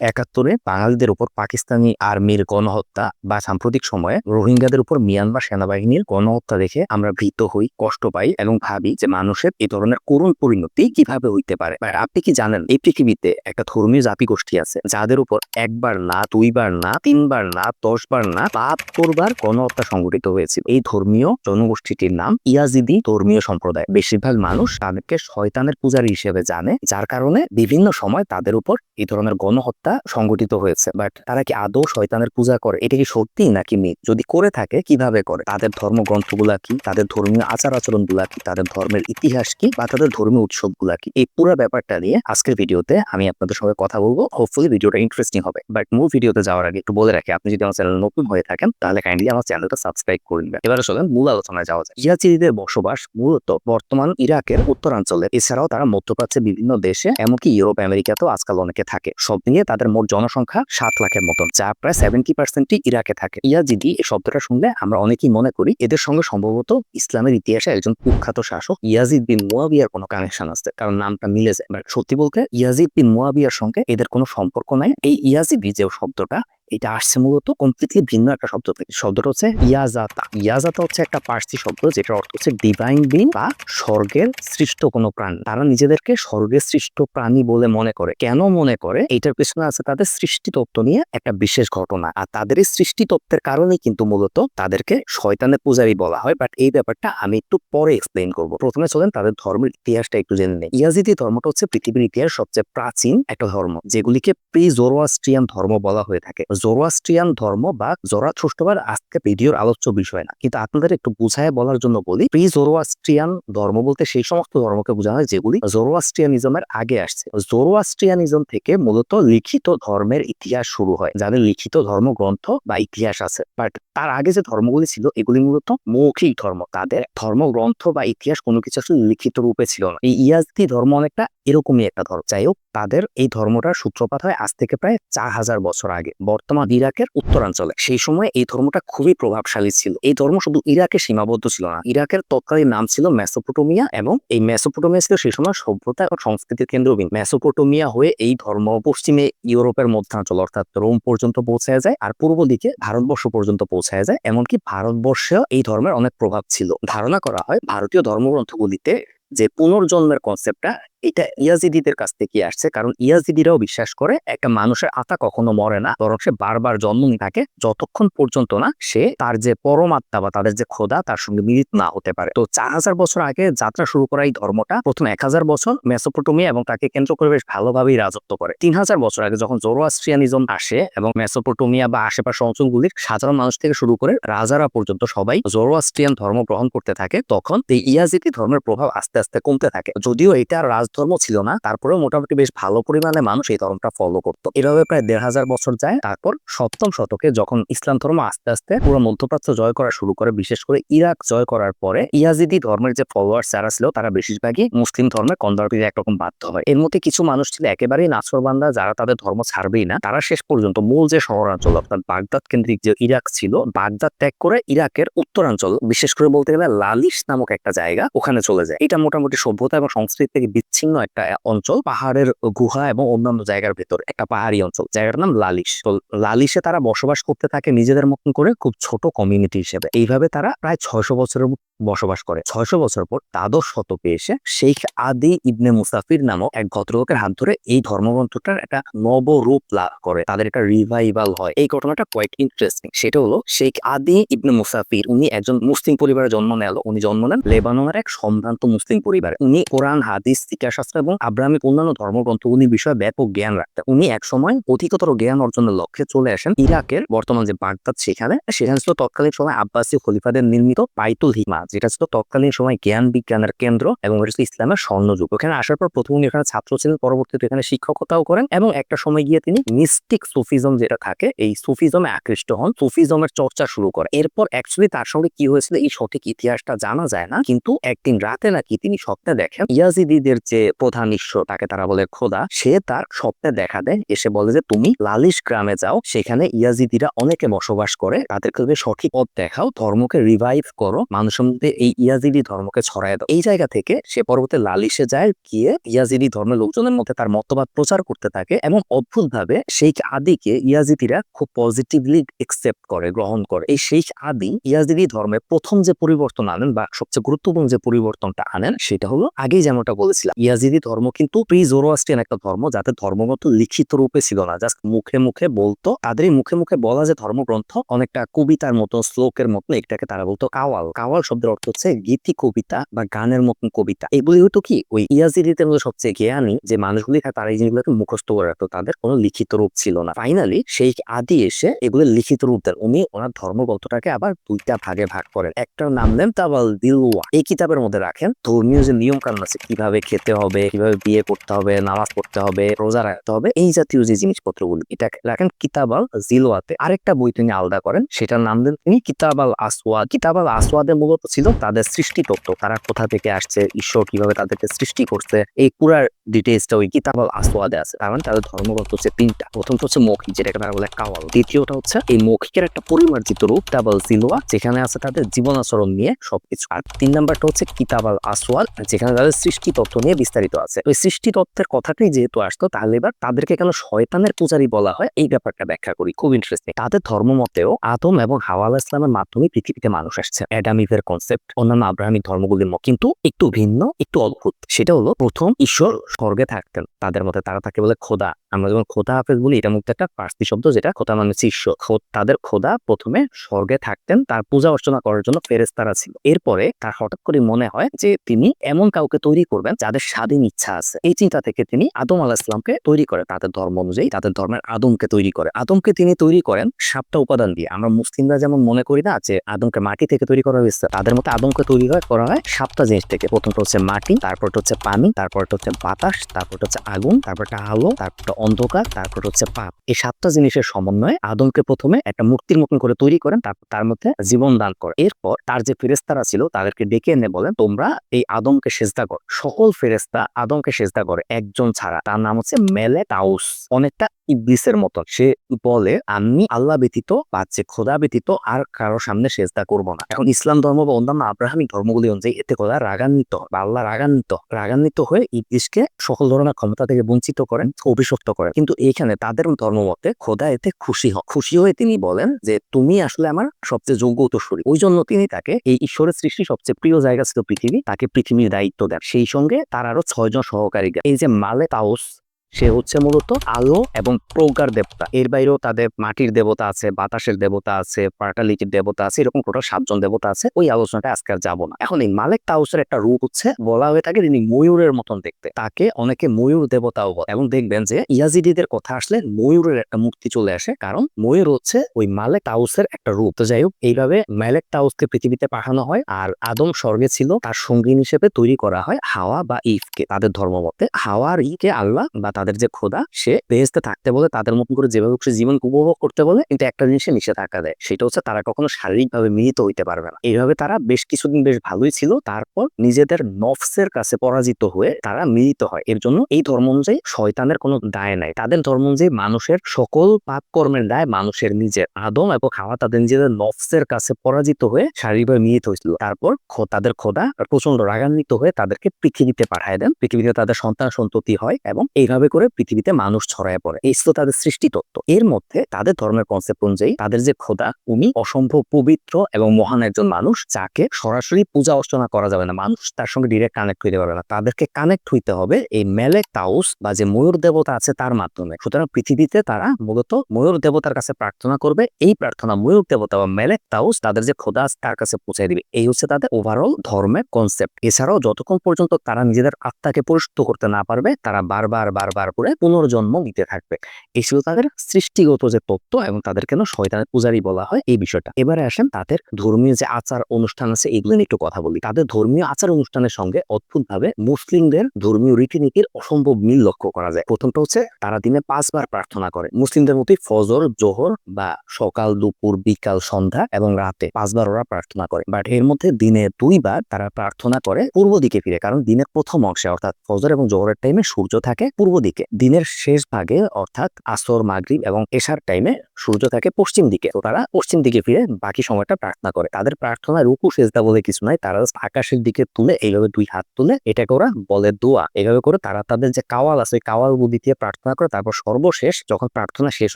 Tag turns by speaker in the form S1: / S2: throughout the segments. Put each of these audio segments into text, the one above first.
S1: একাত্তরে বাঙালিদের উপর পাকিস্তানি আর্মির গণহত্যা বা সাম্প্রতিক সময়ে রোহিঙ্গাদের উপর মিয়ানমার সেনাবাহিনীর গণহত্যা দেখে আমরা ভীত হই, কষ্ট পাই এবং ভাবি যে মানুষের এই ধরনের করুণ পরিণতি কীভাবে হইতে পারে। আপনি কি জানেন, এই পৃথিবীতে একটা ধর্মীয় জাতি গোষ্ঠী আছে, যাদের উপর একবার না, দুইবার না, তিনবার না, দশবার না বাহাত্তর বার গণহত্যা সংঘটিত হয়েছিল। এই ধর্মীয় জনগোষ্ঠীটির নাম ইয়াজিদি ধর্মীয় সম্প্রদায়। বেশিরভাগ মানুষ তাদেরকে শয়তানের পূজারী হিসেবে জানে, যার কারণে বিভিন্ন সময় তাদের উপর এই ধরনের গণহত্যা সংঘটিত হয়েছে বাট তারা কি আদৌ শয়তানের পূজা করে? এটা কি সত্যি নাকি মিথ যদি করে থাকে, কীভাবে করে? তাদের ধর্মগ্রন্থগুলা কি? তাদের ধর্মীয় আচার আচরণগুলা কি? তাদের ধর্মের ইতিহাস কি? বা তাদের ধর্মীয় উৎসবগুলা কি? এই পুরো ব্যাপারটা নিয়ে আজকের ভিডিওতে আমি আপনাদের সঙ্গে কথা বলব। হোপফুলি ভিডিওটা ইন্টারেস্টিং হবে। বাট মূল ভিডিওতে যাওয়ার আগে একটু বলে রাখি, আপনি যদি আমার চ্যানেল নতুন হয়ে থাকেন, তাহলে কাইন্ডলি আমার চ্যানেলটা সাবস্ক্রাইব করে নেবেন এবারে চলেন মূল আলোচনায় যাওয়া যায় ইয়াচিদিদের বসবাস মূলত বর্তমান ইরাকের উত্তরাঞ্চলে। এছাড়াও তারা মধ্যপ্রাচ্যের বিভিন্ন দেশে, এমনকি ইউরোপ, আমেরিকাতেও আজকাল অনেকে থাকে। সব নিয়ে তাদের মোট জনসংখ্যা সাত লাখের মতন, যা প্রায় সেভেন্টি পার্সেন্টই ইরাকে থাকে। ইয়াজিদি এই শব্দটা শুনলে আমরা অনেকেই মনে করি এদের সঙ্গে সম্ভবত ইসলামের ইতিহাসে একজন কুখ্যাত শাসক ইয়াজিদ বিন মুয়াবিয়ার কোনো কানেকশন আছে, কারণ নামটা মিলে যায়। সত্যি বলতে ইয়াজিদ বিন মুয়াবিয়ার সঙ্গে এদের কোনো সম্পর্ক নাই। এই ইয়াজিদি যে শব্দটা এটা আসছে মূলত কমপ্লিটলি ভিন্ন একটা শব্দ থেকে। শব্দটা হচ্ছে ইয়াজাতা ইয়াজাতা হচ্ছে একটা পার্সি শব্দ যেটার অর্থ হচ্ছে ডিভাইন বিং বা স্বর্গের সৃষ্ট কোনো প্রাণ। তারা নিজেদেরকে স্বর্গের সৃষ্ট প্রাণী বলে মনে করে। কেন মনে করে? এটার পেছনে আছে তাদের সৃষ্টি তত্ত্ব নিয়ে একটা বিশেষ ঘটনা। আর তাদের এই সৃষ্টি তত্ত্বের কারণেই কিন্তু মূলত তাদেরকে শয়তানের পূজারী বলা হয়। বাট এই ব্যাপারটা আমি একটু পরে এক্সপ্লেন করব। প্রথমে চলেন তাদের ধর্মের ইতিহাসটা একটু জেনে নেই। ইয়াজিদি ধর্মটা হচ্ছে পৃথিবীর ইতিহাস সবচেয়ে প্রাচীন একটা ধর্ম, যেগুলিকে প্রি জোরোয়াস্ট্রিয়ান ধর্ম বলা হয়ে থাকে। জোরোয়াস্ট্রিয়ান ধর্ম বা জোরাথ্রুষ্টবাদ আজকে ভিডিওর আলোচ্য বিষয় না। কিন্তু আপনাদের একটু বুঝায় বলার জন্য বলি প্রি জোরোয়াস্ট্রিয়ান ধর্ম বলতে সেই সমস্ত ধর্মকে বোঝানো হয় যেগুলি জোরোয়াস্ট্রিয়ানিজমের আগে আসছে। জোরোয়াস্ট্রিয়ানিজম থেকে মূলত লিখিত ধর্মের ইতিহাস শুরু হয়, যাদের লিখিত ধর্মগ্রন্থ বা ইতিহাস আছে। বাট তার আগে যে ধর্মগুলি ছিল, এগুলি মূলত মৌখিক ধর্ম। তাদের ধর্মগ্রন্থ বা ইতিহাস কোনো কিছু আসলে লিখিত রূপে ছিল না। এই ইয়াজদি ধর্ম অনেকটা এরকমই একটা ধর্ম। যাই হোক তাদের এই ধর্মটার সূত্রপাত হয় আজ থেকে প্রায় চার হাজার বছর আগে। বর্তমান ইরাকের উত্তরাঞ্চলে সেই সময় এই ধর্মটা খুবই প্রভাবশালী ছিল। এই ধর্ম শুধু ইরাকে সীমাবদ্ধ ছিল না, ইরাকের তৎকালীন নাম ছিল মেসোপোটোমিয়া এবং এই মেসোপোটোমিয়া ছিল সেই সময় সভ্যতা এবং সংস্কৃতির কেন্দ্রবিন্দু। মেসোপোটোমিয়া হয়ে এই ধর্ম পশ্চিমে ইউরোপের মধ্যাঞ্চল অর্থাৎ রোম পর্যন্ত পৌঁছায় যায় আর পূর্ব দিকে ভারতবর্ষ পর্যন্ত পৌঁছায় যায়, এমনকি ভারতবর্ষেও এই ধর্মের অনেক প্রভাব ছিল। ধারণা করা হয় ভারতীয় ধর্মগ্রন্থগুলিতে যে পুনর্জন্মের কনসেপ্টটা এটা ইয়াজিদিদের কাছ থেকে আসছে। কারণ ইয়াজিদিরাও বিশ্বাস করে, একটা মানুষের আত্মা কখনো মরে না। বরং সে বারবার জন্ম নিয়ে থাকে, যতক্ষণ পর্যন্ত না সে তার যে পরমাত্মা বা তাদের যে খোদা, তার সঙ্গে মিলিত না হতে পারে। তো চার হাজার বছর আগে যাত্রা শুরু করা এই ধর্মটা প্রথম এক হাজার বছর মেসোপটোমিয়া এবং তাকে কেন্দ্র করে বেশ ভালোভাবেই রাজত্ব করে। তিন হাজার বছর আগে যখন জোরোয়াস্ট্রিয়ানিজম আসে এবং মেসোপটোমিয়া বা আশেপাশে অঞ্চলগুলির সাধারণ মানুষ থেকে শুরু করে রাজারা পর্যন্ত সবাই জোরোয়াস্ট্রিয়ান ধর্ম গ্রহণ করতে থাকে, তখন এই ইয়াজিদি ধর্মের প্রভাব আস্তে আস্তে কমতে থাকে। যদিও এটা রাজধর্ম ছিল না, তারপরেও মোটামুটি বেশ ভালো পরিমাণে মানুষ এই ধর্মটা ফলো করতো। এভাবে প্রায় দেড় হাজার বছর যায়, তারপর সপ্তম শতকে যখন ইসলাম ধর্ম আস্তে আস্তে পুরো মধ্যপ্রাচ্য জয় করা শুরু করে, বিশেষ করে ইরাক জয় করার পরে ইয়াজিদি ধর্মের যে ফলোয়ার্স যারা ছিল, তারা বেশিরভাগই মুসলিম ধর্মের কনভার্টিতে একরকম বাধ্য হয়। এর মধ্যে কিছু মানুষ ছিল একেবারেই নাছরবান্দা যারা তাদের ধর্ম ছাড়বেই না। তারা শেষ পর্যন্ত মূল যে শহরাঞ্চল, অর্থাৎ বাগদাদ কেন্দ্রিক যে ইরাক ছিল, বাগদাদ ত্যাগ করে ইরাকের উত্তরাঞ্চল, বিশেষ করে বলতে গেলে লালিশ নামক একটা জায়গা ওখানে চলে যায়। এটা মোটামুটি সভ্যতা এবং সংস্কৃতি থেকে বিচ্ছিন্ন একটা অঞ্চল পাহাড়ের গুহা এবং অন্যান্য জায়গার ভেতর, একটা পাহাড়ি অঞ্চল জায়গার নাম লালিশ। তো লালিশে তারা বসবাস করতে থাকে নিজেদের মতন করে খুব ছোট কমিউনিটি হিসেবে। এইভাবে তারা প্রায় ছয়শো বছরের বসবাস করে। ছয়শো বছর পর দ্বাদশ শতকে এসে শেখ আদি ইবনে মুসাফির নামক এক ভদ্রলোকের হাত ধরে এই ধর্মগ্রন্থটার একটা নবরূপ লাভ করে। তাদের একটা রিভাইভাল হয়। এই ঘটনাটা কোয়াইট ইন্টারেস্টিং সেটা হলো শেখ আদি ইবনে মুসাফির, উনি একজন মুসলিম পরিবারে জন্ম নেল উনি জন্ম নেন লেবাননের এক সম্ভ্রান্ত মুসলিম পরিবারে। উনি কোরআন, হাদিস শিক্ষাশাস্ত্র এবং আব্রাহামিক অন্যান্য ধর্মগ্রন্থগুলি বিষয়ে ব্যাপক জ্ঞান রাখতেন। উনি একসময় অধিকতর জ্ঞান অর্জনের লক্ষ্যে চলে আসেন ইরাকের বর্তমান যে বাগদাদ সেখানে। সেখানে ছিল তৎকালীন সময় আব্বাসী খলিফাদের নির্মিত পাইতুল হিকমা যেটা ছিল তৎকালীন সময় জ্ঞান বিজ্ঞানের কেন্দ্র এবং এটা ছিল ইসলামের স্বর্ণযুগ। ওখানে আসার পর প্রথম উনি এখানে ছাত্র ছিলেন, পরবর্তীতে এখানে শিক্ষকতাও করেন এবং একটা সময় গিয়ে তিনি মিস্টিক সুফিজম যেটা থাকে, এই সুফিজমে আকৃষ্ট হন। সুফিজমের চর্চা শুরু করে এরপর অ্যাকচুয়ালি তার সঙ্গে কি হয়েছিল, এই সঠিক ইতিহাসটা জানা যায় না, কিন্তু একদিন রাতে নাকি তিনি স্বপ্নে দেখেন, ইয়াজিদিদের যে প্রধান ঈশ্বর, তাকে তারা বলে খোদা, সে তার স্বপ্নে দেখা দেয়, এসে বলে যে, তুমি লালিশ গ্রামে যাও, সেখানে ইয়াজিদিরা অনেকে বসবাস করে, তাদেরকে সঠিক পথ দেখাও, ধর্মকে রিভাইভ করো, মানুষের মধ্যে এই ইয়াজিদি ধর্মকে ছড়ায় দাও। এই জায়গা থেকে সে পরবর্তী লালিশে যায়, গিয়ে ইয়াজিদি ধর্মের লোকজনের মধ্যে তার মতবাদ প্রচার করতে থাকে এবং অদ্ভুত ভাবে শেখ আদিকে ইয়াজিদিরা খুব পজিটিভলি একসেপ্ট করে, গ্রহণ করে। এই শেখ আদি ইয়াজিদি ধর্মে প্রথম যে পরিবর্তন আনেন বা সবচেয়ে গুরুত্বপূর্ণ যে পরিবর্তনটা আনেন সেটা হলো আগেই যেমনটা বলেছিলাম, ইয়াজিদি ধর্ম কিন্তু প্রি জোরোয়াস্টিয়ান একটা ধর্ম যাতে ধর্মগত লিখিত রূপে ছিল না। জাস্ট মুখে মুখে বলতো, তাদেরই মুখে মুখে বলা যে ধর্মগ্রন্থ অনেকটা কবিতার মতো, শ্লোকের মতো, একটাকে তারা বলতো কাওয়াল। কাওয়াল শব্দের অর্থ হচ্ছে গীতি কবিতা বা গানের মতন কবিতা। এগুলি হয়তো কি ওই ইয়াজিদিদের মধ্যে সবচেয়ে জ্ঞানী যে মানুষগুলি তারা এই জিনিসগুলোকে মুখস্থ করে রাখতো, তাদের কোনো লিখিত রূপ ছিল না। ফাইনালি সেই আদি এসে এগুলো লিখিত রূপ দেন। উনি ওনার ধর্মগ্রন্থটাকে আবার দুইটা ভাগে ভাগ করেন। একটার নাম দেন তাবাল দিলওয়া। এই কিতাবের মধ্যে রাখেন, ধর্মীয় যে নিয়ম কানুন আছে, কীভাবে খেতে হবে, কীভাবে বিয়ে করতে হবে, নামাজ পড়তে হবে, রোজা রাখতে হবে, এই জাতীয় যে জিনিসপত্রগুলো এটা রাখেন কিতাবাল জিলোয়াতে আরেকটা বই তিনি আলাদা করেন, সেটার নাম দেন তিনি কিতাবাল আসওয়াদ। কিতাবাল আসওয়াদে মূলত ছিল, তাদের সৃষ্টি তত্ত্ব তারা কোথা থেকে আসছে, ঈশ্বর কীভাবে তাদেরকে সৃষ্টি করছে, এই পুরার ডিটেলসটা ওই কিতাবাল আসওয়াদে আছে। তার মানে তাদের ধর্মগ্রন্থ হচ্ছে তিনটা। প্রথমটা হচ্ছে মৌখিক, যেটাকে তারা বলে কাওয়াল। দ্বিতীয়টা হচ্ছে এই মৌখিকের একটা পরিমার্জিত রূপ কিতাবাল জিলোয়া যেখানে আছে তাদের জীবন আচরণ নিয়ে সবকিছু। আর তিন নাম্বারটা হচ্ছে কিতাবাল আসওয়াদ যেখানে তাদের সৃষ্টি তত্ত্ব নিয়ে বিস্তারিত আছে। ওই সৃষ্টি তত্ত্বের কথাটাই যেহেতু আসতো তাহলে এবার তাদেরকে কেন শয়তানের পূজারী বলা হয়, এই ব্যাপারটা ব্যাখ্যা করি। খুব ইন্টারেস্টিং তাদের ধর্ম মতেও আদম এবং হাওয়া আলাহ ইসলামের মাধ্যমে পৃথিবীতে মানুষ আসছে। অ্যাডামিভের কনসেপ্ট অন্যান্য আব্রাহামিক ধর্মগুলির কিন্তু একটু ভিন্ন, একটু অদ্ভুত। সেটা হলো প্রথম ঈশ্বর স্বর্গে থাকতেন। তাদের মতে তারা তাকে বলে খোদা। আমরা যখন খোদা হাফেজ বলি, এটা মধ্যে একটা পার্সি শব্দ যেটা খোদা মানে খো- তাদের খোদা প্রথমে স্বর্গে থাকতেন, তার পূজা অর্চনা করার জন্য ফেরেস্তারা ছিল। এরপরে তার হঠাৎ করে মনে হয় যে, তিনি এমন কাউকে তৈরি করবেন যাদের স্বাধীন ইচ্ছা আছে। এই চিন্তা থেকে তিনি আদম আলাহ ইসলামকে তৈরি করে, তাদের ধর্ম অনুযায়ী তাদের ধর্মের আদমকে তৈরি করে। আদমকে তিনি তৈরি করেন সাতটা উপাদান দিয়ে। আমরা মুসলিমরা যেমন মনে করি না যে, আদমকে মাটি থেকে তৈরি করা হয়েছে, তাদের মতো আদমকে তৈরি হয়, করা হয় সাতটা জিনিস থেকে। প্রথমটা হচ্ছে মাটি, তারপরটা হচ্ছে পানি, তারপরটা হচ্ছে বাতাস, তারপরটা হচ্ছে আগুন, তারপরটা আলো, তারপরটা অন্ধকার, তারপর হচ্ছে পাপ। এই সাতটা জিনিসের সমন্বয়ে আদমকে প্রথমে একটা মূর্তির মতন করে তৈরি করেন, তারপর তার মধ্যে জীবন দান করে এরপর তার যে ফেরেস্তারা ছিল, তাদেরকে ডেকে এনে বলেন, তোমরা এই আদমকে সেজদা কর। সকল ফেরেস্তা আদমকে সেজদা করে, একজন ছাড়া। তার নাম হচ্ছে মেলে তাউস অনেকটা ইবলিসের মতন সে বলে, আমি আল্লাহ ব্যতীত বা যে খোদা ব্যতীত আর কারও সামনে সেজদা করব না। এখন ইসলাম ধর্ম বা অন্যান্য আব্রাহামিক ধর্মগুলি অনুযায়ী এতে খোদা রাগান্বিত বা আল্লাহ রাগান্বিত রাগান্বিত হয়ে ইবলিসকে সকল ধরনের ক্ষমতা থেকে বঞ্চিত করেন, অভিশপ্ত করেন। কিন্তু এইখানে তাদের ধর্ম মতে খোদা এতে খুশি হন। খুশি হয়ে তিনি বলেন যে, তুমি আসলে আমার সবচেয়ে যোগ্য উত্তরসূরি ওই জন্য তিনি তাকে এই ঈশ্বরের সৃষ্টি সবচেয়ে প্রিয় জায়গা ছিল পৃথিবী, তাকে পৃথিবীর দায়িত্ব দেন। সেই সঙ্গে তার আরও ছয়জন সহকারী। এই যে মালে তাউস সে হচ্ছে মূলত আলো এবং প্রজ্ঞার দেবতা। এর বাইরেও তাদের মাটির দেবতা আছে, বাতাসের দেবতা আছে পার্টালিটির দেবতা আছে, এরকম টোটাল সাতজন দেবতা আছে, ওই আলোচনাটা আজকে আর যাব না। এখন এই মালেক তাউসের একটা রূপ হচ্ছে, বলা হয়ে থাকে তিনি ময়ূরের মতন দেখতে। তাকে অনেকে ময়ূর দেবতাও বলে এবং দেখবেন যে ইয়াজিদিদের কথা আসলে ময়ূরের একটা মুক্তি চলে আসে, কারণ ময়ূর হচ্ছে ওই মালেক তাউসের একটা রূপ। তো যাই হোক, এইভাবে মালেক তাউসকে পৃথিবীতে পাঠানো হয় আর আদম স্বর্গে ছিল, তার সঙ্গীন হিসেবে তৈরি করা হয় হাওয়া বা ইফকে, তাদের ধর্ম মতে হাওয়া আর ইকে আল্লাহ বা তাদের যে খোদা সে বেহেস্তে থাকতে বলে, তাদের মতন করে যেভাবে সে জীবন উপভোগ করতে বলে, কিন্তু একটা জিনিসে নিষেধাজ্ঞা দেয়। সেটা হচ্ছে তারা কখনো শারীরিকভাবে মিলিত হইতে পারবে না। এইভাবে তারা বেশ কিছুদিন বেশ ভালোই ছিল, তারপর নিজেদের নফসের কাছে পরাজিত হয়ে তারা মিলিত হয়। এর জন্য এই ধর্ম অনুযায়ী শয়তানের কোনো দায় নাই। তাদের ধর্ম অনুযায়ী মানুষের সকল পাপ কর্মের দায় মানুষের নিজের। আদম এবং খাওয়া তাদের নিজেদের নফসের কাছে পরাজিত হয়ে শারীরিকভাবে মিলিত হয়েছিল। তারপর তাদের খোদা প্রচণ্ড রাগান্বিত হয়ে তাদেরকে পৃথিবীতে পাঠায় দেন। পৃথিবীতে তাদের সন্তান সন্ততি হয় এবং এইভাবে করে পৃথিবীতে মানুষ ছড়ায় পড়ে। এই ছিল তাদের সৃষ্টি তত্ত্ব। এর মধ্যে তাদের ধর্মের কনসেপ্ট অনুযায়ী তাদের যে খোদা উনি অসম্ভব পবিত্র এবং মহান একজন মানুষ, যাকে সরাসরি পূজা অর্চনা করা যাবে না। মানুষ তার সঙ্গে ডিরেক্ট কানেক্ট হইতে পারবে না। তাদেরকে কানেক্ট হইতে হবে এই মেলেক তাউস বা যে ময়ূর দেবতা আছে তার মাধ্যমে। সুতরাং পৃথিবীতে তারা মূলত ময়ূর দেবতার কাছে প্রার্থনা করবে। এই প্রার্থনা ময়ূর দেবতা বা মেলেক তাউস তাদের যে খোদা আছে তার কাছে পৌঁছে দিবে। এই হচ্ছে তাদের ওভারঅল ধর্মের কনসেপ্ট এছাড়াও যতক্ষণ পর্যন্ত তারা নিজেদের আত্মাকে পরিশুদ্ধ করতে না পারবে, তারা বারবার বারবার করে পুনর্জন্ম দিতে থাকবে। এই ছিল তাদের সৃষ্টিগত যে তত্ত্ব এবং তাদের কেন শয়তানের পূজারী বলা হয় এই বিষয়টা। এবারে আসেন তাদের ধর্মীয় যে আচার অনুষ্ঠান আছে, এগুলো একটু কথা বলি। তাদের ধর্মীয় আচার অনুষ্ঠানের সঙ্গে অদ্ভুতভাবে মুসলিমদের ধর্মীয় রীতিনীতির অসম্ভব মিল লক্ষ্য করা যায়। প্রথমটা হচ্ছে, তারা দিনে পাঁচবার প্রার্থনা করে। মুসলিমদের মতোই ফজর, জোহর বা সকাল, দুপুর, বিকাল, সন্ধ্যা এবং রাতে পাঁচবার ওরা প্রার্থনা করে। বাট এর মধ্যে দিনে দুইবার তারা প্রার্থনা করে পূর্ব দিকে ফিরে। কারণ দিনের প্রথম অংশে অর্থাৎ ফজর এবং জোহরের টাইমে সূর্য থাকে পূর্ব দিকে, দিনের শেষ ভাগে অর্থাৎ আসর, মাগরিব এবং এশার টাইমে সূর্য থাকে পশ্চিম দিকে, তো তারা পশ্চিম দিকে ফিরে বাকি সময়টা প্রার্থনা করে। তাদের প্রার্থনা রুকু, সেজদা বলে কিছু নাই, তারা আকাশের দিকে তুলে এইভাবে দুই হাত তুলে এটাকে ওরা বলে দোয়া। এইভাবে করে তারা তাদের যে কাওয়াল আছে, কাওয়াল বুদ্ধি দিয়ে প্রার্থনা করে, তারপর সর্বশেষ যখন প্রার্থনা শেষ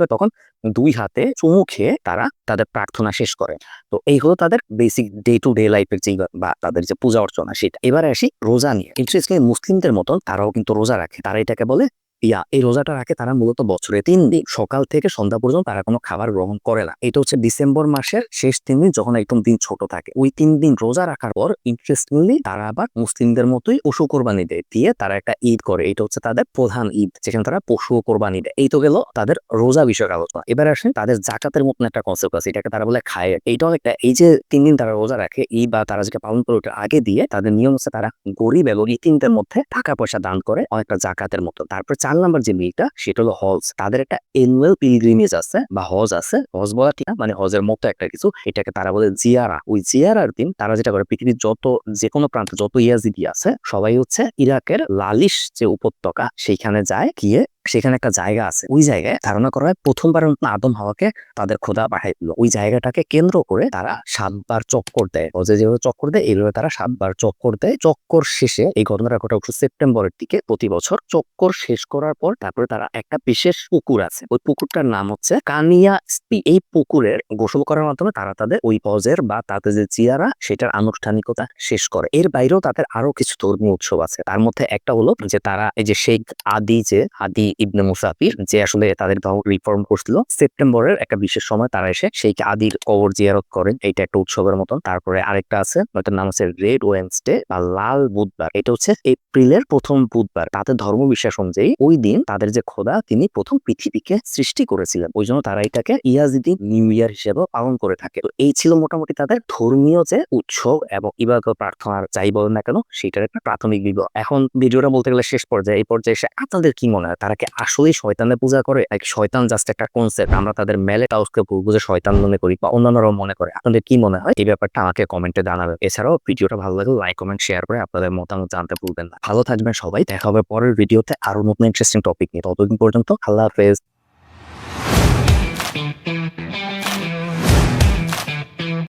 S1: হয়, তখন দুই হাতে চুমু খেয়ে তারা তাদের প্রার্থনা শেষ করে। তো এই হলো তাদের বেসিক ডে টু ডে লাইফের যে বা তাদের যে পূজা অর্চনা, সেটা। এবারে আসি রোজা নিয়ে। ইন্টারেস্টলি মুসলিমদের মতন তারাও কিন্তু রোজা রাখে। তারা এটাকে বলে ইয়া, এই রোজাটা রাখে তারা মূলত বছরে তিন দিন সকাল থেকে সন্ধ্যা পর্যন্ত তারা কোনো খাবার গ্রহণ করে না। এটা হচ্ছে ডিসেম্বর মাসের শেষ তিন দিন যখন একদম দিন ছোট থাকে। ওই তিন দিন রোজা রাখার পর ইন্টারেস্টিংলি তারা আবার মুসলিমদের মতোই পশু কোরবানি দেয়। দিয়ে তারা একটা ঈদ করে। এটা হচ্ছে তাদের প্রধান ঈদ, যেখানে তারা পশু কোরবানি দেয়। এই তো গেল তাদের রোজা বিষয়ক আলোচনা। এবার আসেন তাদের জাকাতের মতন একটা কনসেপ্ট আছে। এটাকে তারা বলে খায় এইটাও একটা এই যে তিন দিন তারা রোজা রাখে, ঈদ বা তারা যেটা পালন করে ওটা আগে দিয়ে তাদের নিয়ম হচ্ছে তারা গরিব এবং ইতিমদের মধ্যে টাকা পয়সা দান করে অনেকটা জাকাতের মতো। তারপর চার নাম্বার যে মেয়েটা, সেটা হলো হজ তাদের একটা এনুয়াল পিলগ্রিমেজ আছে বা হজ আছে। হজ বলা ঠিক মানে হজের মতো একটা কিছু। এটাকে তারা বলে জিয়ারা। ওই জিয়ারার দিন তারা যেটা করে, পৃথিবীর যত যে কোনো প্রান্তে যত ইয়াজিদি আছে, সবাই হচ্ছে ইরাকের লালিশ যে উপত্যকা, সেইখানে যায়, গিয়ে সেখানে একটা জায়গা আছে। ওই জায়গায় ধারণা করা হয় প্রথমবারের মতন আদম হাওয়াকে তাদের খোদা পাঠাই দিল। ওই জায়গাটাকে কেন্দ্র করে তারা সাতবার চক্কর দেয়। হজে যেভাবে চক্কর দেয়, এইভাবে তারা সাতবার চক্কর দেয়। চক্কর শেষে এই ঘটনাটা ঘটা উঠছে সেপ্টেম্বরের দিকে প্রতি বছর। চক্কর শেষ করার পর তারপরে তারা একটা বিশেষ পুকুর আছে। ওই পুকুরটার নাম হচ্ছে কানিয়া স্পি। এই পুকুরের গোসল করার মাধ্যমে তারা তাদের ওই হজের বা তাদের যে চিয়ারা, সেটার আনুষ্ঠানিকতা শেষ করে। এর বাইরেও তাদের আরও কিছু ধর্মীয় উৎসব আছে। তার মধ্যে একটা হলো যে তারা এই যে শেখ আদি যে আদি ইবনে মুসাফির যে আসলে তাদের ধর্ম রিফর্ম করছিল। সেপ্টেম্বরের একটা বিশেষ সময় তারা এসে সেই আদির কবর জিয়ারত করেন। এটা একটা উৎসবের মতন। তারপরে আরেকটা আছে ওটার নাম হচ্ছে রেড ওয়েন্সডে বা লাল বুধবার। এটা হচ্ছে এপ্রিলের প্রথম বুধবার। তাদের ধর্ম বিশ্বাস অনুযায়ী ওই দিন তাদের যে খোদা, তিনি প্রথম পৃথিবীকে সৃষ্টি করেছিলেন। ওই জন্য তারা এটাকে ইয়াজিদি নিউ ইয়ার হিসেবে পালন করে থাকে। তো এই ছিল মোটামুটি তাদের ধর্মীয় যে উৎসব এবং ইবাদত প্রার্থনার যাই বলেন না কেন, সেটার একটা প্রাথমিক বিবরণ। এখন ভিডিওটা বলতে গেলে শেষ পর্যায়ে, এই পর্যায়ে এসে আপনাদের কি মনে হয়? তারা কি আসলেই শয়তানে পূজা করে? এক শয়তান জাস্ট একটা কনসেপ্ট আমরা তাদের মেলে কাউকে ভুল বুঝে শয়তান মনে করি বা অন্যান্যরাও মনে করে। আপনাদের কি মনে হয়? এই ব্যাপারটা আমাকে কমেন্টে জানাবেন। এছাড়াও ভিডিওটা ভালো লাগলে লাইক কমেন্ট শেয়ার করে আপনাদের মতামত জানতে ভুলবেন না। ভালো থাকবেন সবাই। দেখা হবে পরের ভিডিওতে আরও নতুন ইন্টারেস্টিং টপিক নিয়ে। ততদিন পর্যন্ত আল্লাহ হাফেজ।